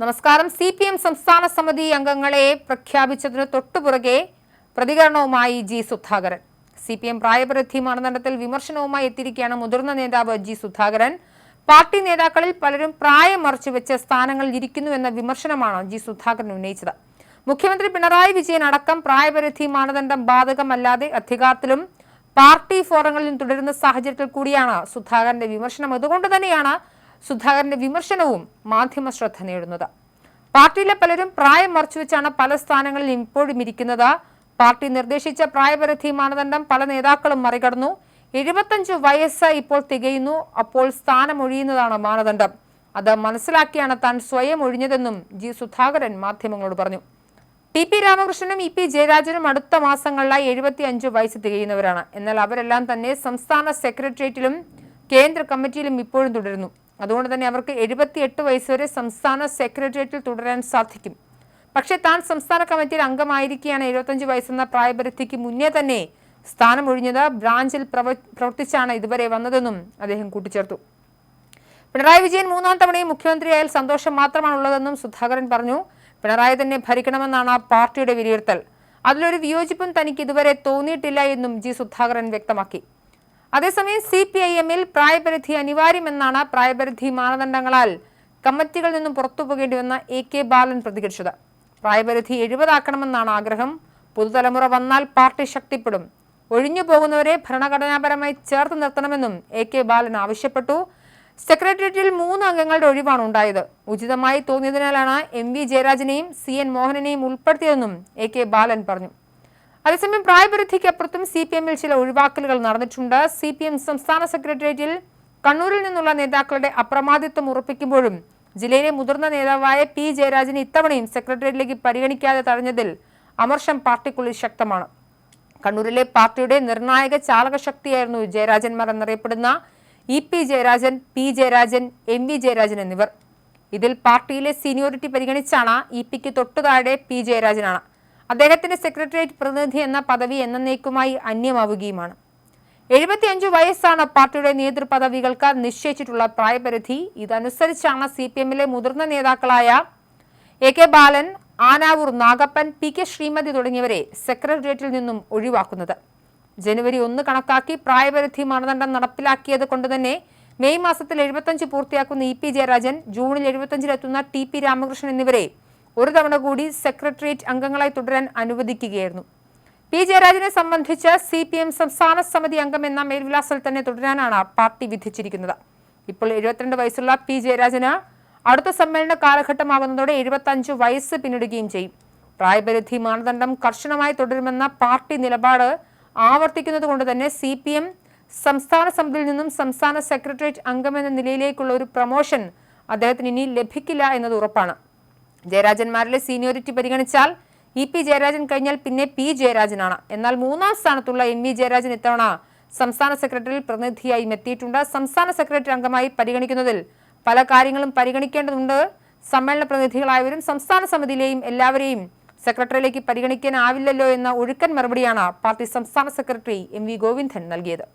നമസ്കാരം. C P M സംസ്ഥാന സമിതി അംഗങ്ങളെ പ്രഖ്യാപിച്ചതിന് തൊട്ടുപുറകെ പ്രതികരണവുമായി G Sudhakaran. C P M പ്രായപരിധി മാനദണ്ഡത്തിൽ വിമർശനവുമായി എത്തിയിരിക്കുകയാണ് മുതിർന്ന നേതാവ് ജി സുധാകരൻ. പാർട്ടി നേതാക്കളിൽ പലരും പ്രായം മറച്ചുവെച്ച് സ്ഥാനങ്ങളിൽ ഇരിക്കുന്നു എന്ന വിമർശനമാണ് ജി സുധാകരൻ ഉന്നയിച്ചത്. മുഖ്യമന്ത്രി പിണറായി വിജയൻ അടക്കം പ്രായപരിധി മാനദണ്ഡം ബാധകമല്ലാതെ അധികാരത്തിലും പാർട്ടി ഫോറങ്ങളിലും തുടരുന്ന സാഹചര്യത്തിൽ കൂടിയാണ് സുധാകരന്റെ വിമർശനം. അതുകൊണ്ട് തന്നെയാണ് സുധാകരന്റെ വിമർശനവും മാധ്യമ ശ്രദ്ധ നേടുന്നത്. പാർട്ടിയിലെ പലരും പ്രായം മറച്ചുവെച്ചാണ് പല സ്ഥാനങ്ങളിൽ ഇപ്പോഴും ഇരിക്കുന്നത്. പാർട്ടി നിർദ്ദേശിച്ച പ്രായപരിധി മാനദണ്ഡം പല നേതാക്കളും മറികടന്നു. എഴുപത്തഞ്ചു വയസ്സ് ഇപ്പോൾ തികയുന്നു. അപ്പോൾ സ്ഥാനം ഒഴിയുന്നതാണ് മാനദണ്ഡം. അത് മനസ്സിലാക്കിയാണ് താൻ സ്വയം ഒഴിഞ്ഞതെന്നും ജി സുധാകരൻ മാധ്യമങ്ങളോട് പറഞ്ഞു. ടി പി രാമകൃഷ്ണനും ഇ പി ജയരാജനും അടുത്ത മാസങ്ങളിലായി എഴുപത്തി അഞ്ച് വയസ്സ് തികയുന്നവരാണ്. എന്നാൽ അവരെല്ലാം തന്നെ സംസ്ഥാന സെക്രട്ടേറിയറ്റിലും കേന്ദ്ര കമ്മിറ്റിയിലും ഇപ്പോഴും തുടരുന്നു. അതുകൊണ്ട് തന്നെ അവർക്ക് എഴുപത്തിയെട്ട് വയസ്സുവരെ സംസ്ഥാന സെക്രട്ടേറിയറ്റിൽ തുടരാൻ സാധിക്കും. പക്ഷേ താൻ സംസ്ഥാന കമ്മിറ്റിയിൽ അംഗമായിരിക്കെയാണ് എഴുപത്തഞ്ച് വയസ്സെന്ന പ്രായപരിധിക്ക് മുന്നേ തന്നെ സ്ഥാനം ഒഴിഞ്ഞത് ബ്രാഞ്ചിൽ പ്രവ പ്രവർത്തിച്ചാണ് ഇതുവരെ വന്നതെന്നും അദ്ദേഹം കൂട്ടിച്ചേർത്തു. പിണറായി വിജയൻ മൂന്നാം തവണയും മുഖ്യമന്ത്രിയായാൽ സന്തോഷം മാത്രമാണുള്ളതെന്നും സുധാകരൻ പറഞ്ഞു. പിണറായി തന്നെ ഭരിക്കണമെന്നാണ് പാർട്ടിയുടെ വിലയിരുത്തൽ. അതിലൊരു വിയോജിപ്പും തനിക്ക് ഇതുവരെ തോന്നിയിട്ടില്ല എന്നും ജി സുധാകരൻ വ്യക്തമാക്കി. അതേസമയം സി പി ഐ എമ്മിൽ പ്രായപരിധി അനിവാര്യമെന്നാണ് പ്രായപരിധി മാനദണ്ഡങ്ങളാൽ കമ്മിറ്റികളിൽ നിന്നും പുറത്തു പോകേണ്ടിവന്ന എ കെ ബാലൻ പ്രതികരിച്ചത്. പ്രായപരിധി എഴുപതാക്കണമെന്നാണ് ആഗ്രഹം. പുതുതലമുറ വന്നാൽ പാർട്ടി ശക്തിപ്പെടും. ഒഴിഞ്ഞു പോകുന്നവരെ ഭരണഘടനാപരമായി ചേർത്ത് നിർത്തണമെന്നും എ കെ ബാലൻ ആവശ്യപ്പെട്ടു. സെക്രട്ടേറിയറ്റിൽ മൂന്ന് അംഗങ്ങളുടെ ഒഴിവാണ് ഉണ്ടായത്. ഉചിതമായി തോന്നിയതിനാലാണ് എം വി ജയരാജനെയും സി എൻ മോഹനനെയും ഉൾപ്പെടുത്തിയതെന്നും എ കെ ബാലൻ പറഞ്ഞു. അതേസമയം പ്രായപരിധിക്കപ്പുറത്തും സി പി എമ്മിൽ ചില ഒഴിവാക്കലുകൾ നടന്നിട്ടുണ്ട്. സി പി എം സംസ്ഥാന സെക്രട്ടേറിയറ്റിൽ കണ്ണൂരിൽ നിന്നുള്ള നേതാക്കളുടെ അപ്രമാദിത്വം ഉറപ്പിക്കുമ്പോഴും ജില്ലയിലെ മുതിർന്ന നേതാവായ പി ജയരാജനെ ഇത്തവണയും സെക്രട്ടേറിയറ്റിലേക്ക് പരിഗണിക്കാതെ തടഞ്ഞതിൽ അമർഷം പാർട്ടിക്കുള്ളിൽ ശക്തമാണ്. കണ്ണൂരിലെ പാർട്ടിയുടെ നിർണായക ചാലകശക്തിയായിരുന്നു ജയരാജന്മാർ എന്നറിയപ്പെടുന്ന E P Jayarajan P Jayarajan M V Jayarajan എന്നിവർ. ഇതിൽ പാർട്ടിയിലെ സീനിയോറിറ്റി പരിഗണിച്ചാണ് ഇ പിക്ക് തൊട്ടുതാഴെ പി ജയരാജനാണ്. അദ്ദേഹത്തിന്റെ സെക്രട്ടേറിയറ്റ് പ്രതിനിധി എന്ന പദവി എന്നേക്കുമായി അന്യമാവുകയുമാണ്. എഴുപത്തിയഞ്ചു വയസ്സാണ് പാർട്ടിയുടെ നേതൃപദവികൾക്ക് നിശ്ചയിച്ചിട്ടുള്ള പ്രായപരിധി. ഇതനുസരിച്ചാണ് സി പി എമ്മിലെ മുതിർന്ന നേതാക്കളായ A K Balan Anavoor Nagappan P K Sreemathi തുടങ്ങിയവരെ സെക്രട്ടേറിയറ്റിൽ നിന്നും ഒഴിവാക്കുന്നത്. ജനുവരി ഒന്ന് കണക്കാക്കി പ്രായപരിധി മാനദണ്ഡം നടപ്പിലാക്കിയത് കൊണ്ട് തന്നെ മെയ് മാസത്തിൽ എഴുപത്തഞ്ച് പൂർത്തിയാക്കുന്ന ഇ പി ജയരാജൻ ജൂണിൽ എഴുപത്തഞ്ചിലെത്തുന്ന ടി പി രാമകൃഷ്ണൻ എന്നിവരെ ഒരു തവണ കൂടി സെക്രട്ടേറിയറ്റ് അംഗങ്ങളായി തുടരാൻ അനുവദിക്കുകയായിരുന്നു. പി. ജയരാജനെ സംബന്ധിച്ച് സി പി എം സംസ്ഥാന സമിതി അംഗം എന്ന മേൽവിലാസിൽ തന്നെ തുടരാനാണ് പാർട്ടി വിധിച്ചിരിക്കുന്നത്. ഇപ്പോൾ എഴുപത്തിരണ്ട് വയസ്സുള്ള പി. ജയരാജന് അടുത്ത സമ്മേളന കാലഘട്ടമാകുന്നതോടെ എഴുപത്തഞ്ച് വയസ്സ് പിന്നിടുകയും ചെയ്യും. പ്രായപരിധി മാനദണ്ഡം കർശനമായി തുടരുമെന്ന പാർട്ടി നിലപാട് ആവർത്തിക്കുന്നത് കൊണ്ട് തന്നെ സി പി എം സംസ്ഥാന സമിതിയിൽ നിന്നും സംസ്ഥാന സെക്രട്ടേറിയറ്റ് അംഗമെന്ന നിലയിലേക്കുള്ള ഒരു പ്രൊമോഷൻ അദ്ദേഹത്തിന് ഇനി ലഭിക്കില്ല എന്നത് ഉറപ്പാണ്. ജയരാജന്മാരിലെ സീനിയോറിറ്റി പരിഗണിച്ചാൽ ഇ പി ജയരാജൻ കഴിഞ്ഞാൽ പിന്നെ പി ജയരാജനാണ്. എന്നാൽ മൂന്നാം സ്ഥാനത്തുള്ള എൻ വി ജയരാജൻ ഇത്തവണ സംസ്ഥാന സെക്രട്ടറിയിൽ പ്രതിനിധിയായി എത്തിയിട്ടുണ്ട് സംസ്ഥാന സെക്രട്ടറി അംഗമായി പരിഗണിക്കുന്നതിൽ പല കാര്യങ്ങളും പരിഗണിക്കേണ്ടതുണ്ട്. സമ്മേളന പ്രതിനിധികളായവരും സംസ്ഥാന സമിതിയിലെയും എല്ലാവരെയും സെക്രട്ടറിയിലേക്ക് പരിഗണിക്കാനാവില്ലല്ലോ എന്ന ഒഴുക്കൻ മറുപടിയാണ് പാർട്ടി സംസ്ഥാന സെക്രട്ടറി എം വി ഗോവിന്ദൻ നൽകിയത്.